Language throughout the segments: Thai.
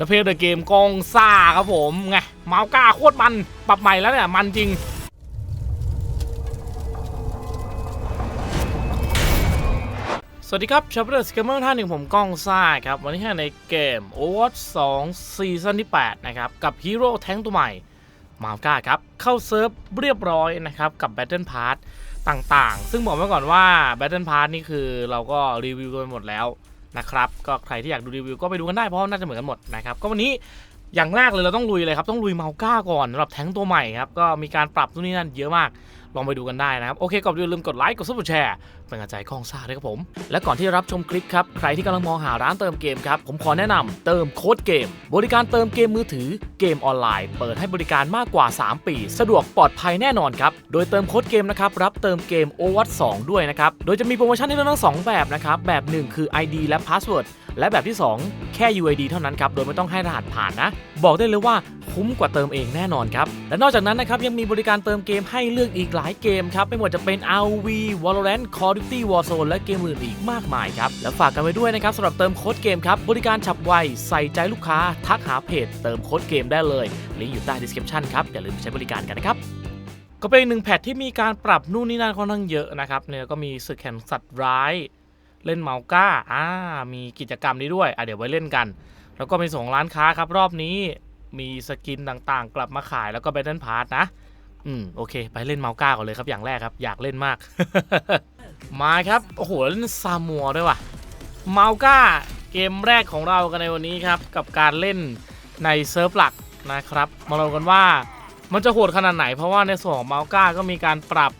แล้วเพลย์เดอะเกมกองซ่าครับผมไงเมาส์ก้าโคตรมันปรับใหม่แล้วเนี่ยมันจริงสวัสดีครับชาวเพื่อนสเกมเมอร์ท่านหนึ่งผมก้องซ่าครับ วันนี้ในเกม Overwatch 2ซีซั่นที่ 8 นะครับ กับฮีโร่แท้งตัวใหม่มาก้าครับ เข้าเซิร์ฟเรียบร้อยนะครับ กับ Battle Pass ต่างๆ ซึ่งบอกไว้ก่อนว่า Battle Pass นี่คือเราก็รีวิวกันไปหมดแล้ว นะครับก็ใครที่อยากดูรีวิวก็ไปดูกันได้เพราะว่าน่าจะเหมือนกันหมดนะครับก็วันนี้อย่างแรกเลยเราต้องลุยเลยครับต้องลุยเมาก้าก่อนสำหรับแท้งตัวใหม่ครับก็มีการปรับนู่นนี่นั่นเยอะมาก ลองไปดูกันได้นะครับ โอเคก่อนอื่นลืมกดไลค์กดซับสไครต์เป็นกำลังใจกองซ่าด้วยครับผม และก่อนที่จะรับชมคลิปครับ ใครที่กำลังมองหาร้านเติมเกมครับ ผมขอแนะนำเติมโค้ดเกม บริการเติมเกมมือถือเกมออนไลน์ เปิดให้บริการมากกว่า 3 ปี สะดวกปลอดภัยแน่นอนครับโดยเติมโค้ดเกมนะครับรับเติมเกม o w a t 2ด้วยนะครับโดยจะมีโปรโมชั่นให้เลือกทั้งสองแบบนะครับแบบ 1 คือ ID และ Password และแบบที่ 2 แค่ UID เท่านั้นครับโดยไม่ต้องให้รหัสผ่านนะ บอกได้เลยว่าคุ้มกว่าเติมเองแน่นอนครับ และนอกจากนั้นนะครับยังมีบริการเติมเกมให้เลือกอีกหลายเกมครับ ไม่ว่าจะเป็น RV Valorant Call of Duty Warzone และเกมอื่นอีกมากมายครับ และฝากกันไว้ด้วยนะครับสำหรับเติมโค้ดเกมครับ บริการฉับไว ใส่ใจลูกค้า ทักหาเพจ เติมโค้ดเกมได้เลยลิงก์อยู่ใต้ description ครับอย่าลืมใช้บริการกันนะครับก็เป็นหนึ่งแพทที่มีการปรับนู่นนี่นั่นค่อนข้างเยอะนะครับเนี่ยก็มีศึกแข่งสัตว์ร้าย เล่นเมาก้าอ่ามีกิจกรรมนี้ด้วยอะเดี๋ยวไว้เล่นกัน แล้วก็มีส่งร้านค้าครับรอบนี้มีสกินต่างๆ กลับมาขายแล้วก็ b บ t เ l นพาร์ทนะ อืมโอเค ไปเล่นเมาก้าก่อนเลยครับอย่างแรกครับ อยากเล่นมาก มาครับโอ้โหเล่นซามัวด้วยว่ะเมาก้าเกมแรกของเรากันในวันนี้ครับ กับการเล่นในเซิร์ฟหลักนะครับ มาลองกันว่ามันจะโหดขนาดไหนเพราะว่าในส่วนของเมาก้าก็มีการปรับ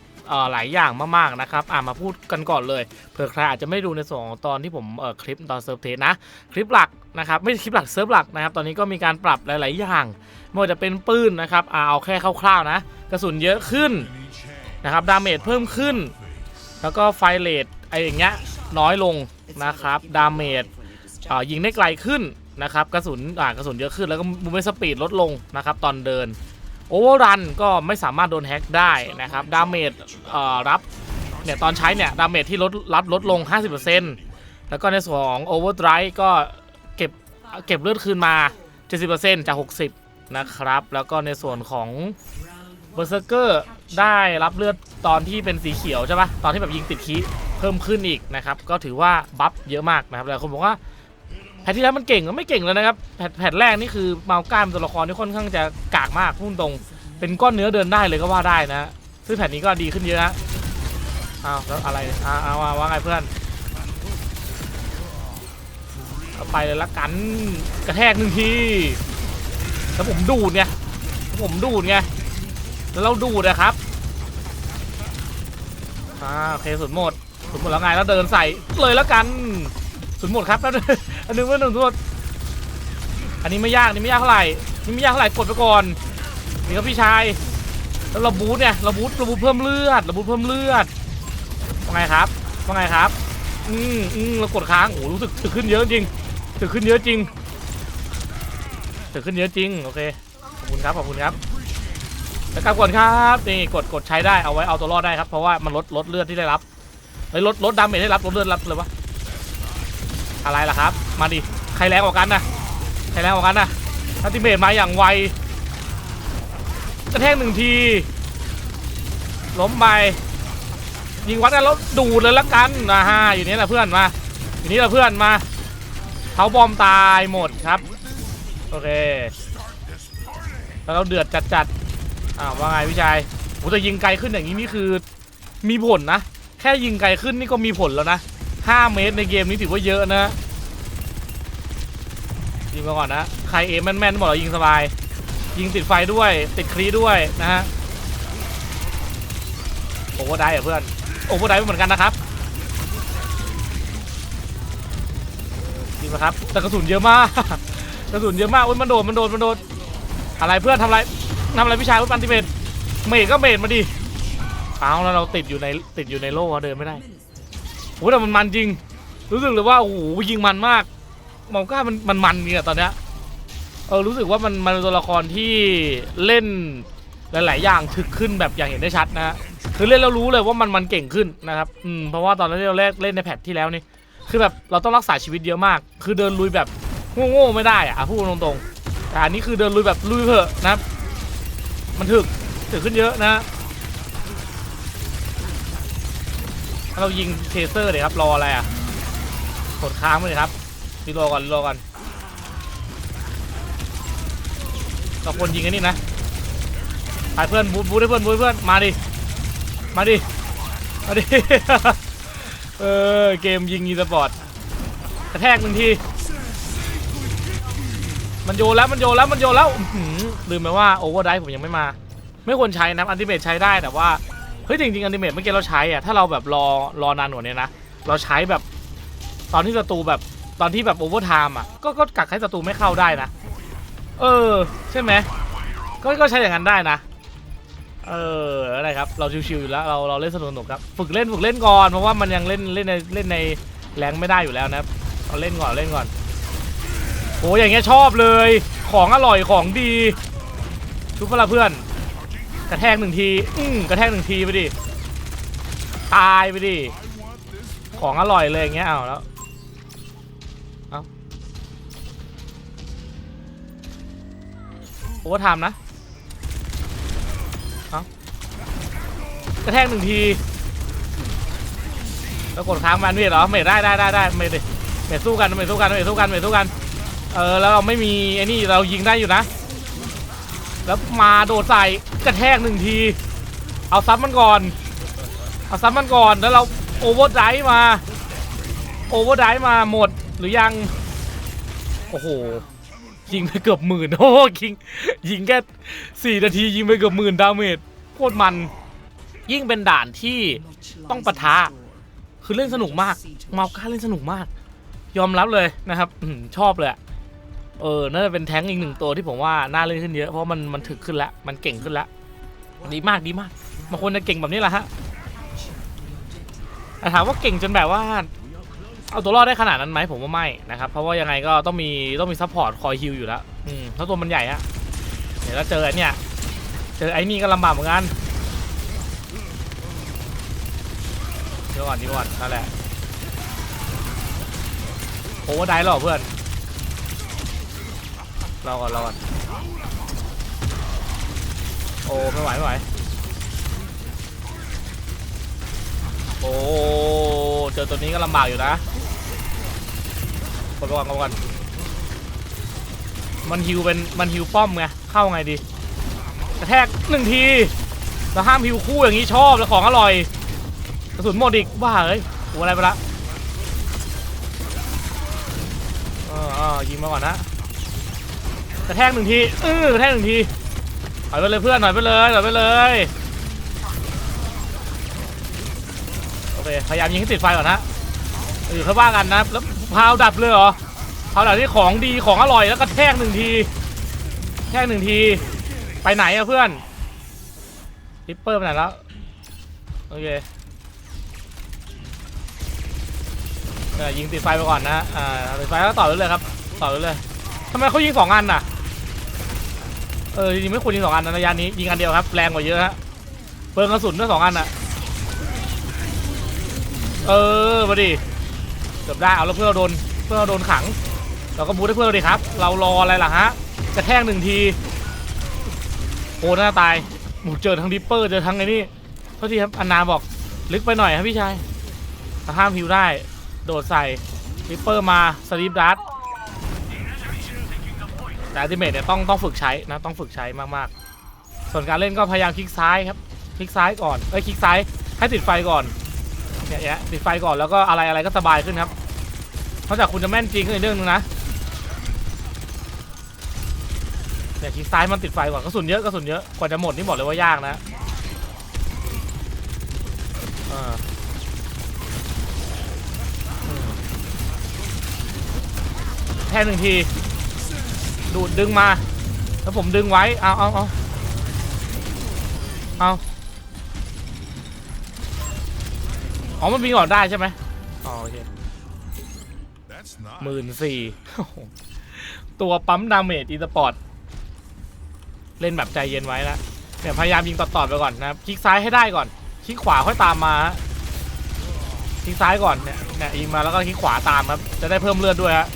หลายอย่างมากๆนะครับอ่ามาพูดกันก่อนเลยเผื่อใครอาจจะไม่ดูในส่วนของตอนที่ผมเอ่อคลิปตอนเซิร์ฟเทสนะคลิปหลักนะครับไม่ใช่คลิปหลักเซิร์ฟหลักนะครับตอนนี้ก็มีการปรับหลาย ๆ อย่างไม่ว่าจะเป็นปืนนะครับอ่าเอาแค่คร่าว ๆ นะ กระสุนเยอะขึ้นนะครับดาเมจเพิ่มขึ้น แล้วก็ไฟเลทไออย่างเงี้ยน้อยลงนะครับดาเมจอ่ายิงได้ไกลขึ้นนะครับกระสุนอ่ากระสุนเยอะขึ้นแล้วก็มูเมนต์สปีดลดลงนะครับตอนเดิน โอเวอร์รันก็ไม่สามารถโดนแฮ็กได้นะครับดาเมจรับเนี่ยตอนใช้เนี่ยดาเมจที่ลดรับลดลง 50%แล้วก็ในส่วนของโอเวอร์ไดรก็เก็บเก็บเลือดคืนมา 70%จาก 60 นะครับ แล้วก็ในส่วนของเบอร์เซอร์เกอร์ได้รับเลือดตอนที่เป็นสีเขียวใช่ปะตอนที่แบบยิงติดคีเพิ่มขึ้นอีกนะครับ ก็ถือว่าบัฟเยอะมากนะครับแต่คนบอกว่า แพทที่แล้วมันเก่งก็ไม่เก่งแล้วนะครับแพทแพทแรกนี่คือเมาก้าเป็นตัวละครที่ค่อนข้างจะกากมากพุ่งตรง เป็นก้อนเนื้อเดินได้เลยก็ว่าได้นะซึ่งแพทนี้ก็ดีขึ้นเยอะนะอ้าวแล้วอะไรอ้าวอ้าวว่าไงเพื่อนเอาไปเลยละกันกระแทกหนึ่งทีแล้วผมดูดไงแล้วผมดูดไงแล้วเราดูดนะครับอ่าโอเคสุดหมดสุดหมดแล้วไงแล้วเดินใส่เลยแล้วกัน สุดหมดครับแป๊บนึงอันนึงเพื่อนหนึ่งสุดหมดอันนี้ไม่ยากนี่ไม่ยากเท่าไหร่นี่ไม่ยากเท่าไหร่กดไปก่อนนี่ครับพี่ชายแล้วเราบูทเนี่ยเราบูทเราบูทเพิ่มเลือดเราบูทเพิ่มเลือดว่าไงครับว่าไงครับอืมอืมเรากดค้างโอ้รู้สึกถึกขึ้นเยอะจริงถึกขึ้นเยอะจริงถึกขึ้นเยอะจริงโอเคขอบคุณครับขอบคุณครับแล้วกลับก่อนครับนี่กดกดใช้ได้เอาไว้เอาตัวรอดได้ครับเพราะว่ามันลดลดเลือดที่ได้รับเฮ้ยลดลดดาเมจได้รับลดเลือดรับเลยวะ อะไรล่ะครับ มาดิ ใครแรงกว่ากันนะใครแรงกว่ากันนะอัติเมทมาอย่างไวกระแทกหนึ่งที ล้มไป ยิงวัดกันแล้วดูดเลยละกันนะฮะอยู่นี่แหละเพื่อนมา อยู่นี่แหละเพื่อนมาเขาบอมตายหมดครับ โอเค แล้วเราเดือดจัดๆอ้าวว่าไงพี่ชายโหแต่ยิงไกลขึ้นอย่างนี้นี่คือ มีผลนะ แค่ยิงไกลขึ้นนี่ก็มีผลแล้วนะ 5 เมตรในเกมนี้ถือว่าเยอะนะยิงมาก่อนนะใครเอมแม่นๆบอกเรายิงสบาย ยิงติดไฟด้วยติดครีด้วยนะฮะโอเวอร์ไดร์อะเพื่อนโอเวอร์ไดร์เหมือนกันนะครับยิงมาครับแต่กระสุนเยอะมากกระสุนเยอะมากอุ้ยมันโดดมันโดดมันโดดอะไรเพื่อนทำอะไรทำอะไรพี่ชายอุ้ยปันติเมตเมทก็เมทมาดิเอาแล้วเราติดอยู่ในติดอยู่ในโล่เดินไม่ได้ โอ้แต่มันมันจริง รู้สึกเลยว่าโอ้โหยิงมันมากมองก้ามันมันมันจริงอะตอนเนี้ยเออรู้สึกว่ามันมันตัวละครที่เล่นหลาย ๆ อย่างถึกขึ้นแบบอย่างเห็นได้ชัดนะคือเล่นแล้วรู้เลยว่ามันมันเก่งขึ้นนะครับอืมเพราะว่าตอนที่เราแรกเล่นในแพทที่แล้วนี่คือแบบเราต้องรักษาชีวิตเยอะมาก คือเดินลุยแบบโง่ๆไม่ได้อะอะพูดตรงๆแต่อันนี้คือเดินลุยแบบลุยเถอะนะครับมันถึกถึกขึ้นเยอะนะ เรายิงเทเซอร์เลยครับ รออะไรอะกดค้างไปเลยครับรีโหลดก่อนรีโหลดก่อนเราควรยิงไอันนี้นะไปเพื่อนบูบูทให้เพื่อนบูเพื่อน มาดิ มาดิ มาดิ เออ เกมยิงอีสปอร์ตกระแทกหนึ่งที มันโยนแล้ว มันโยนแล้ว มันโยนแล้วลืมไปว่าโอเวอร์ไดผมยังไม่มา ไม่ควรใช้นะ อันติเมทใช้ได้แต่ว่า ฮ้ยจริงๆอันติเมทเมื่อกี้เราใช้อะถ้าเราแบบรอรอนานกว่านี้นะเราใช้แบบตอนที่ศัตรูแบบตอนที่แบบโอเวอร์ไทม์อะก็ก็กักให้ศัตรูไม่เข้าได้นะ เออ ใช่ไหมก็ก็ใช้อย่างนั้นได้นะ เอออะไรครับ เราชิวๆอยู่แล้วเราเราเล่นสนุกๆครับ ฝึกเล่นฝึกเล่นก่อนเพราะว่ามันยังเล่นเล่นในเล่นในแรงไม่ได้อยู่แล้วนะเราเล่นก่อนเล่นก่อนโอ้ยอย่างเงี้ยชอบเลย ของอร่อยของดีชุบเวลาเพื่อน กระแทกหนึ่งที อืมกระแทกหนึ่งทีไปดิ ตายไปดิ ของอร่อยเลยอย่างเงี้ย เอาแล้ว เอาโอเวอร์ไทม์นะ เอากระแทกหนึ่งที แล้วกดค้างมันเมดเหรอ เมดได้ได้ได้ได้เมดดิเมดสู้กันเมดสู้กันเมดสู้กันเมดสู้กัน เออ แล้วเราไม่มีไอ้นี่เรายิงได้อยู่นะ แล้วมาโดดใส่ กระแทกหนึ่งที เอาซับมันก่อน เอาซับมันก่อนแล้วเราโอเวอร์ไดฟ์มา โอเวอร์ไดฟ์มาหมดหรือยัง โอ้โห ยิงไปเกือบหมื่นโอ้โหยิง ยิงแค่สี่นาทียิงไปเกือบหมื่นดาเมจโคตรมัน ยิ่งเป็นด่านที่ต้องปะทะคือเล่นสนุกมาก เมาก้าเล่นสนุกมาก ยอมรับเลยนะครับชอบเลย เออน่าจะเป็นแท้งอีกหนึ่งตัวที่ผมว่าน่าเล่นขึ้นเยอะเพราะมันมันถึกขึ้นแล้วมันเก่งขึ้นแล้วดีมากดีมากบางคนจะเก่งแบบนี้แหละฮะแต่ถามว่าเก่งจนแบบว่าเอาตัวรอดได้ขนาดนั้นไหมผมว่าไม่นะครับ เพราะว่ายังไงก็ต้องมีต้องมีซัพพอร์ตคอยฮิลอยู่แล้วอืมเพราะตัวมันใหญ่ฮะเดี๋ยวเราเจอไอ้นี่เจอไอ้นี่ก็ลำบากเหมือนกันเดี๋ยวก่อนดีก่อนนั่นแหละโอ้ได้หรอเพื่อน เราก่อนเราก่อนโอ้ไม่ไหวไม่ไหวโอ้เจอตัวนี้ก็ลำบากอยู่นะกดไปก่อนกดไปก่อนมันฮิวเป็นมันฮิวป้อมไงเข้าไงดีกระแทกหนึ่งทีแล้วห้ามฮิวคู่อย่างนี้ชอบแล้วของอร่อยกระสุนหมดอีกบ้าเอ้ยหัวอะไรไปละออเออยิงมาก่อนนะ กระแทกหนึ่งทีเออกระแทกหนึ่งทีถอยไปเลยเพื่อนถอยไปเลยถอยไปเลยโอเคพยายามยิงให้ติดไฟก่อนนะเออค่อยว่ากันนะแล้วพาวดับเลยเหรอพาวดับที่ของดีของอร่อยแล้วก็แทกหนึ่งทีแทกหนึ่งทีไปไหนอะเพื่อนริปเปอร์ไปไหนแล้วโอเคยิงติดไฟไปก่อนนะอ่าติดไฟแล้วต่อไปเลยครับต่อไปเลย ทำไมเขายิงสองอันน่ะ เออจริงๆไม่ควรยิงสองอันนะระยะนี้ยิงอันเดียวครับแรงกว่าเยอะฮะเปิงกระสุนด้วยสองอันน่ะ เออมาดิเกือบได้เอาแล้วเพื่อนเราโดนเพื่อนเราโดนขัง เราก็บูทให้เพื่อนเราดิครับ เรารออะไรล่ะฮะกระแทกหนึ่งทีโอ้หน้าตายหมูเจอทั้งดิปเปอร์เจอทั้งไอ้นี่เท่าที่ครับอันนาบอกลึกไปหน่อยครับพี่ชายห้ามฮิวได้ โดดใส่ดิปเปอร์มาสลีปดัต แต่อัลติเมทเนี่ยต้องต้องฝึกใช้นะต้องฝึกใช้มากๆ ส่วนการเล่นก็พยายามคลิกซ้ายครับคลิกซ้ายก่อนเอ้ยคลิกซ้ายให้ติดไฟก่อนเนี่ยเนี่ยติดไฟก่อนแล้วก็อะไรอะไรก็สบายขึ้นครับนอกจากคุณจะแม่นจริงก็อีกเรื่องนึงนะเนี่ยคลิกซ้ายมันติดไฟก่อนกระสุนเยอะกระสุนเยอะกว่าจะหมดนี่บอกเลยว่ายากนะอ่าแค่หนึ่งที ดูดดึงมา แล้วผมดึงไว้ เอาเอาเอาเอาอ๋อ มันมีก่อนได้ใช่ไหมอ๋อโอเค That's not. หมื่นสี่ตัวปั๊มดาเมจอีสปอร์ต เล่นแบบใจเย็นไว้นะเนี่ยพยายามยิงต่อๆไปก่อนนะครับ คลิกซ้ายให้ได้ก่อน คลิกขวาค่อยตามมาฮะคลิกซ้ายก่อนเนี่ยเนี่ยยิงมาแล้วก็คลิกขวาตามครับ จะได้เพิ่มเลือดด้วยฮะ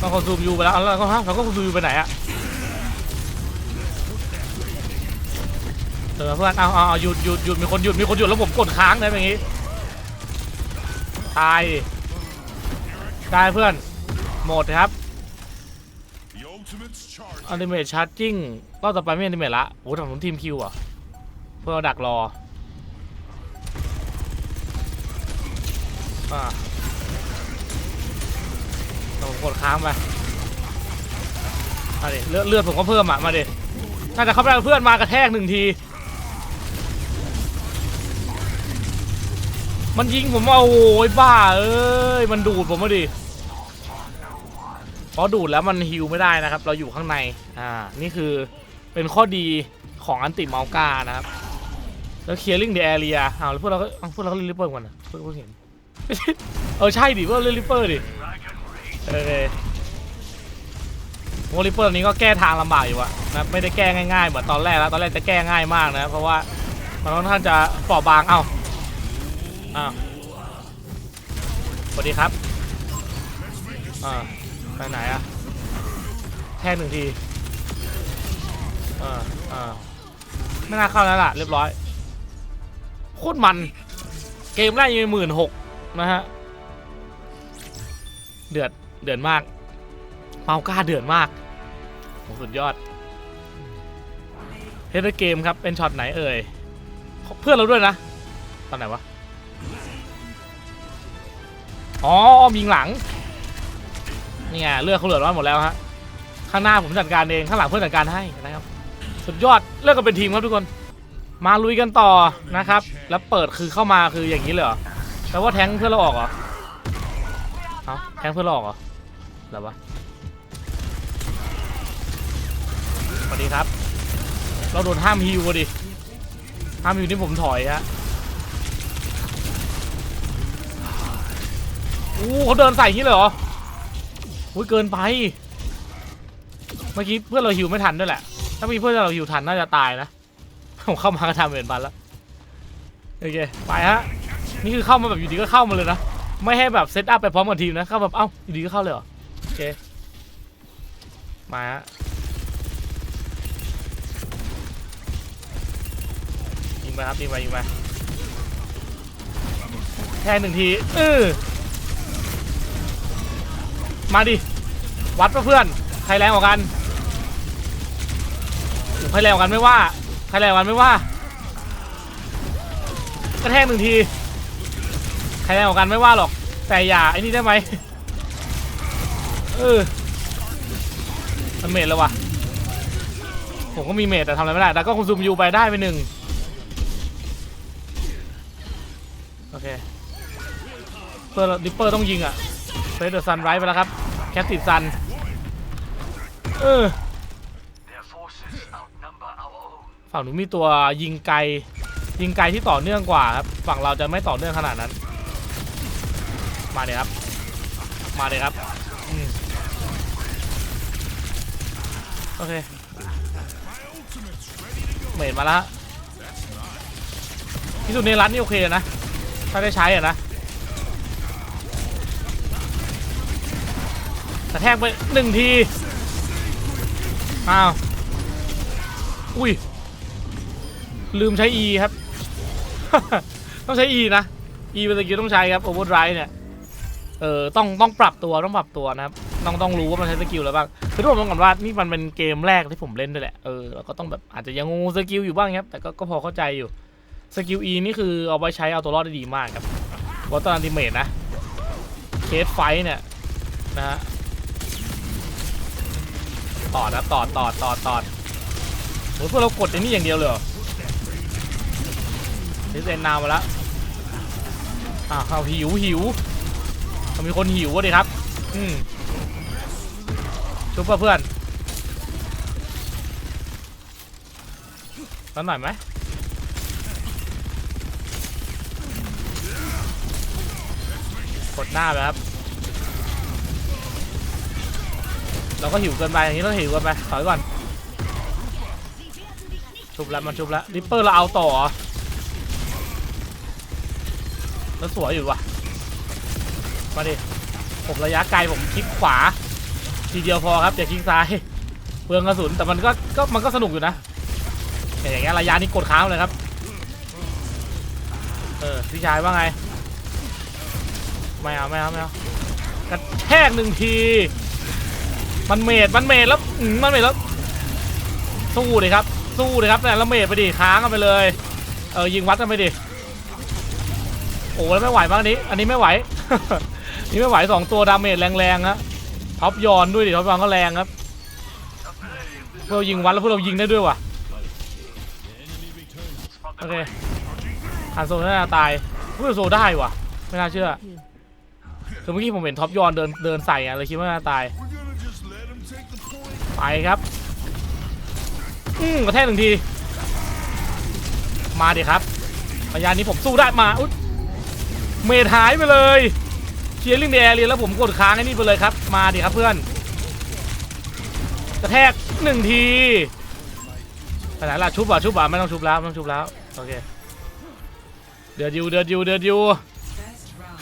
ต้องคอนซูมยูไปแล้วเอาแล้วก็ฮะเราก็คอนซูมยูไปไหนอะเออเพื่อนเอาเอาหยุดหยุดหยุดมีคนหยุดมีคนหยุดแล้วผมกดค้างได้ไหมอย่างงี้ตายได้เพื่อนหมดครับ Ultimate charged. อัลติเมทชาร์จิ่งรอบต่อไปไม่อัลติเมทละโอ้โหทำผมทีมคิวอะเพื่อดักรออ่า กดค้างไปมาดิเลือดเลือดผมก็เพิ่มอะมาดิน่าจะเข้าไปเพื่อนมากระแทกหนึ่งที มันยิงผมเอาโอ้ยบ้าเอ้ยมันดูดผมมาดิเพราะดูดแล้วมันฮิวไม่ได้นะครับ เราอยู่ข้างในอ่านี่คือเป็นข้อดีของอันติเมาส์กานะครับแล้วเคลียร์ลิงเดอะแอเรียอ้าวแล้วพวกเราก็พวกเราก็เล่นริปเปอร์กันนะเพิ่งเพิ่งเห็น เออใช่ดิพวกเราเล่นริปเปอร์ดิ โอเคโมริปเปอร์นี้ก็แก้ทางลำบากอยู่อะนะไม่ได้แก้ง่ายๆเหมือนตอนแรกแล้วตอนแรกจะแก้ง่ายมากนะ เพราะว่ามันค่อนข้างจะเปราะบางเอ้าอ้าวสวัสดีครับอ่าไปไหนอะแทงหนึ่งทีอ่าอ่าไม่น่าเข้าแล้วล่ะเรียบร้อยโคตรมันเกมแรกยังหมื่นหกนะฮะ เดือด เดือดมาก เมาก้าเดือดมากโหสุดยอดเฮดเกมครับ เป็นช็อตไหนเอ่ย เพื่อนเราด้วยนะ ตอนไหนวะ อ๋อมยิงหลัง นี่ไงเลือกเขาเหลือร้อนหมดแล้วฮะ ข้างหน้าผมจัดการเอง ข้างหลังเพื่อนจัดการให้นะครับ สุดยอด เลือกกันเป็นทีมครับทุกคน มาลุยกันต่อนะครับ แล้วเปิดคือเข้ามาคืออย่างนี้เลยเหรอแปลว่าแทงเพื่อนเราออกเหรอ เอาแทงเพื่อนเราออกเหรอ อะไรวะสวัสดีครับ เราโดนห้ามฮิวอะดิ ห้ามฮิวนี่ผมถอยฮะอู้เขาเดินใส่อย่างนี้เลยเหรออุ้ยเกินไป เมื่อกี้เพื่อนเราฮิวไม่ทันด้วยแหละ ถ้ามีเพื่อนเราฮิวทันน่าจะตายนะ ผมเข้ามาก็ทำเหมือนบันแล้ว โอเค ไปฮะ นี่คือเข้ามาแบบอยู่ดีก็เข้ามาเลยนะ ไม่ให้แบบเซตอัพไปพร้อมกับทีมนะ เข้าแบบ เอ้า อยู่ดีก็เข้าเลยเหรอโอ เค มาฮะยิงไปครับยิงไปยิงไปแค่หนึ่งทีเออมาดิ วัดปะเพื่อนใครแรงกว่ากันใครแรงกว่ากันไม่ว่าใครแรงกว่ากันไม่ว่ากระแทกหนึ่งทีใครแรงกว่ากันไม่ว่าหรอก แต่อย่าไอ้นี่ได้ไหม เออมันเมดแล้ววะผมก็มีเมดแต่ทำอะไรไม่ได้แต่ก็คงซูมยูไปได้ไปหนึ่งโอเคเปอร์ดิปเปอร์ต้องยิงอะเฟสเดอร์ซันไรไปแล้วครับ แคสติดซัน เออฝั่งหนูมีตัวยิงไกล ยิงไกลที่ต่อเนื่องกว่าครับ ฝั่งเราจะไม่ต่อเนื่องขนาดนั้น มาเลยครับ มาเลยครับอืม โอเคเมดมาแล้วฮะที่สุดในร้านนี่โอเคนะ ถ้าได้ใช้อะนะกระแทกไปหนึ่งที อ้าว อุ้ย ลืมใช้ E ครับ ต้องใช้ E นะ E เป็นสกิลต้องใช้ครับ Overdrive เนี่ย เออ ต้องต้องปรับตัวต้องปรับตัวนะครับ ต้องต้องรู้ว่ามันใช้สกิลอะไรบ้างคือทุกคนต้องก่อนว่านี่มันเป็นเกมแรกที่ผมเล่นด้วยแหละเออเราก็ต้องแบบอาจจะยังงงสกิลอยู่บ้างครับแต่ก็ก็พอเข้าใจอยู่สกิล E นี่คือเอาไว้ใช้เอาตัวรอดได้ดีมากครับวอตอันติเมตนะเคสไฟเนี่ยนะฮะต่อนะต่อต่อต่อต่อโหพวกเรากดไอ้นี่อย่างเดียวเลยเหรอเซนนามาแล้วอ่าวหิวหิวมีคนหิววะดิครับ อืม ชุบป่ะเพื่อนสักหน่อยไหมกดหน้าไปครับ เราก็หิวเกินไปอย่างนี้เราหิวเกินไปถอยก่อนชุบแล้วมันชุบแล้วริปเปอร์เราเอาต่อเหรอแล้วสวยอยู่ว่ะมาดิผมระยะไกลผมคลิกขวา ทีเดียวพอครับอย่าคลิกซ้ายเปลืองกระสุนแต่มันก็ก็มันก็สนุกอยู่นะอย่างเงี้ยระยะนี้กดค้างเลยครับเออพี่ชายว่าไงไม่เอาไม่เอาไม่เอากระแทกหนึ่งที มันเมดมันเมดแล้วมันเมดแล้วสู้เลยครับ สู้เลยครับแต่ละเมดไปดิค้างกันไปเลยเออยิงวัดกันไปดิโอ้แล้วไม่ไหวบ้างอันนี้ อันนี้ไม่ไหว นี่ไม่ไหวสองตัวดาเมจแรงๆฮะ ท็อปยอนด้วยดิท็อปยอนก็แรงครับพวกเรายิงวัดแล้วพวกเรายิงได้ด้วยว่ะโอเคคันโซน่าจะตายพวกเราโซได้ว่ะ ไม่น่าเชื่อคือเมื่อกี้ผมเห็นท็อปยอนเดินเดินใส่อะเลยคิดว่าน่าตายไปครับอืมกระแทกหนึ่งที มาดิครับระยะนี้ผมสู้ได้มาอุ๊ยเมดหายไปเลย เชียร์ลิงเดร์เรียนแล้วผมกดค้างไอ้นี่ไปเลยครับ มาดิครับเพื่อนกระแทกหนึ่งทีไปไหนละชุบอะชุบอะไม่ต้องชุบแล้วไม่ต้องชุบแล้วโอเคเดือดยูเดือดยูเดือดยู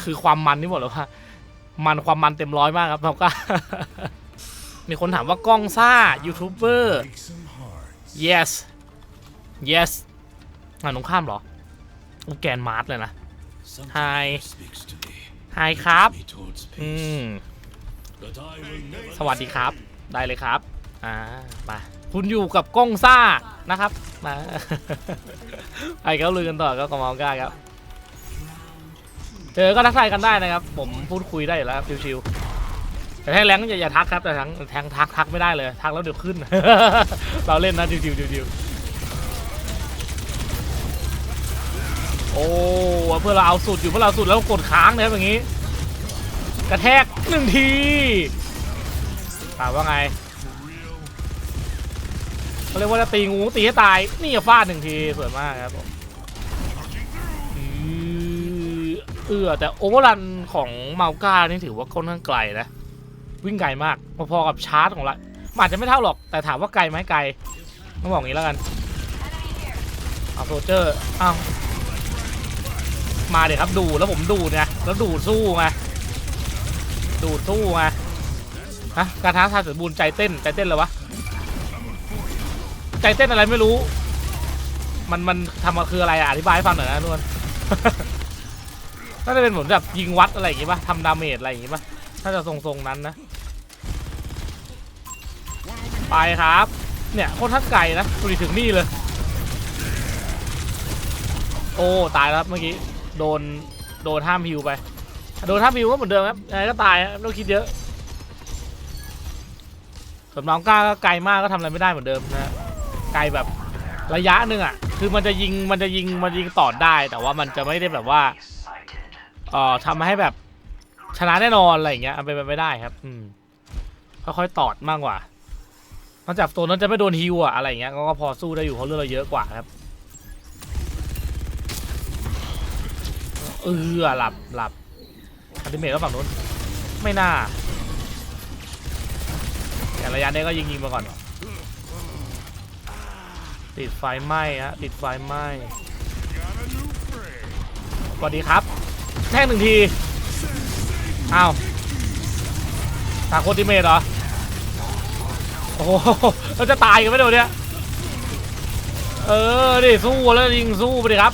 คือความมันนี่บอกเลยว่ามันความมันเต็มร้อยมากครับเราก็มีคนถามว่ากล้องซ่ายูทูบเบอร์ yes yes อ่านตรงข้ามเหรออูแกนมาร์ทเลยนะ hi. ไฮครับ Me towards อืม But I will never สวัสดีครับ ได้เลยครับ อ่า มา คุณอยู่กับกล้องซ่านะครับ มาไอ้เขาลือกันต่อก็กบเมองก้าครับ เจอก็ทักทายกันได้นะครับ ผมพูดคุยได้อยู่แล้วครับชิวๆ แต่แทงแรงอย่าอย่าทักครับ แต่แทงแทงทักทักไม่ได้เลย ทักแล้วเดี๋ยวขึ้น เราเล่นนะชิวๆชิวๆ โอ้เพื่อเราเอาสุดอยู่เพื่อเราสุดแล้วกดค้างนะครับอย่างนี้ กระแทกหนึ่งทีถามว่าไงเขาเรียกว่าจะตีงูตีให้ตาย นี่ฟาดหนึ่งทีสวยมากครับผมเออแต่โอเวอร์รันของเมาก้านี่ถือว่าค่อนข้างไกลนะวิ่งไกลมากพอๆกับชาร์จของละมันอาจจะไม่เท่าหรอกแต่ถามว่าไกลไหมไกลต้องบอกอย่างนี้แล้วกันเอาโซเจอร์อ้าว มาเดี๋ยวครับดูแล้วผมดูไงแล้วดูสู้ไงดูดสู้ไงฮะการท้าทายสมบูรณ์ใจเต้นใจเต้นเลยวะใจเต้นอะไรไม่รู้ มันมันทำมาคืออะไรอะอธิบายให้ฟังหน่อยนะนวลน่าจะเป็นเหมือนแบบยิงวัดอะไรอย่างงี้ป่ะทำดาเมจอะไรอย่างงี้ป่ะถ้าจะทรงๆนั้นนะไปครับ เนี่ยโคตรทักไก่นะดูดิถึงนี่เลย โอ้ ตายแล้วเมื่อกี้ โดนโดนห้ามฮิวไป โดนทับวิวก็เหมือนเดิมครับยังไงก็ตายครับไม่ต้องคิดเยอะ ส่วนน้องก้าก็ไกลมากก็ทำอะไรไม่ได้เหมือนเดิมนะไกลแบบระยะหนึ่งอะ คือมันจะยิงมันจะยิงมันยิงต่อได้ แต่ว่ามันจะไม่ได้แบบว่าเอ่อทำให้แบบชนะแน่นอนอะไรอย่างเงี้ยเอาไปนไปไม่ได้ครับ อืมค่อยๆตอดมากกว่านอกจากตัวนั้นจะไม่โดนฮิวอะอะไรอย่างเงี้ยก็พอสู้ได้อยู่เพราะเลือดเราเยอะกว่าครับ เออหลับหลับอันติเมทก็ฝั่งนู้น ไม่น่าแต่ระยะนี้ก็ยิงยิงมาก่อน ติดไฟไหม้ฮะติดไฟไหม้สวัสดีครับ แท่งหนึ่งที อ้าวตาโคติเมตเหรอ โอ้โหเราจะตายกันไหมเดี๋ยวนี้เออดิสู้แล้วยิงสู้ไปดิครับ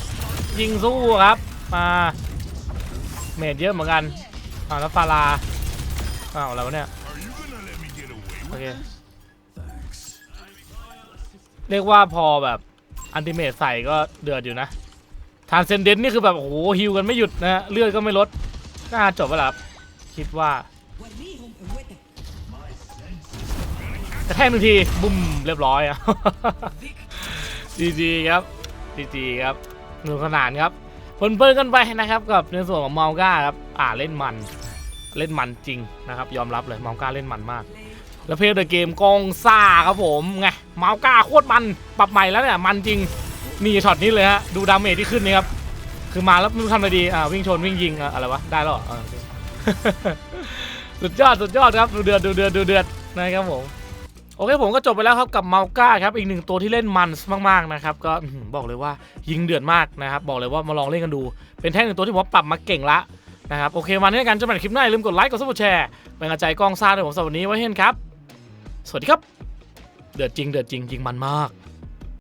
ยิงสู้ครับ มาเมดเยอะเหมือนกันอ้าวแล้วฟาลาอ้าวอะไรวะเนี่ยโอเคเรียกว่าพอแบบอันติเมตใส่ก็เดือดอยู่นะทานเซนเดนนี่คือแบบโอ้โหฮิวกันไม่หยุดนะฮะเลือดก็ไม่ลดน่าจบแล้วครับคิดว่ากระแทกหนึ่งทีบุ้มเรียบร้อยอะจีจีครับจีจีครับหนุกสนานครับ เพลินๆกันไปนะครับกับในส่วนของเมาก้าครับอ่าเล่นมันเล่นมันจริงนะครับ ยอมรับเลยเมาก้าเล่นมันมาก แล้วเพลย์เดอะเกมกองซ่าครับผมไงเมาก้าโคตรมันปรับใหม่แล้วเนี่ยมันจริงนี่ช็อตนี้เลยฮะดูดาเมจที่ขึ้นนี่ครับคือมาแล้วไม่รู้ทำอะไรดีอ่าวิ่งชนวิ่งยิงอะอะไรวะได้แล้วเหรออสุดยอดสุดยอดครับดูเดือดดูเดือดดูเดือดนะครับผม อเคผมก็จบไปแล้วครับกับเมาก้าครับอีกหนึ่งตัวที่เล่นมันมากๆนะครับก็บอกเลยว่ายิงเดือดมากนะครับบอกเลยว่ามาลองเล่นกันดู เป็นแท่งหนึ่งตัวที่ผมปรับมาเก่งละนะครับโอเควันนี้กันจะเป็นคลิปหน้าอย่าลืมกดไลค์กดซับสไครต์แชร์เป็นกำลังใจกล้องซ่าด้วยผมสำหรับวันนี้ไว้เห็นครับ สวัสดีครับ เดือดจริงเดือดจริงยิงมันมาก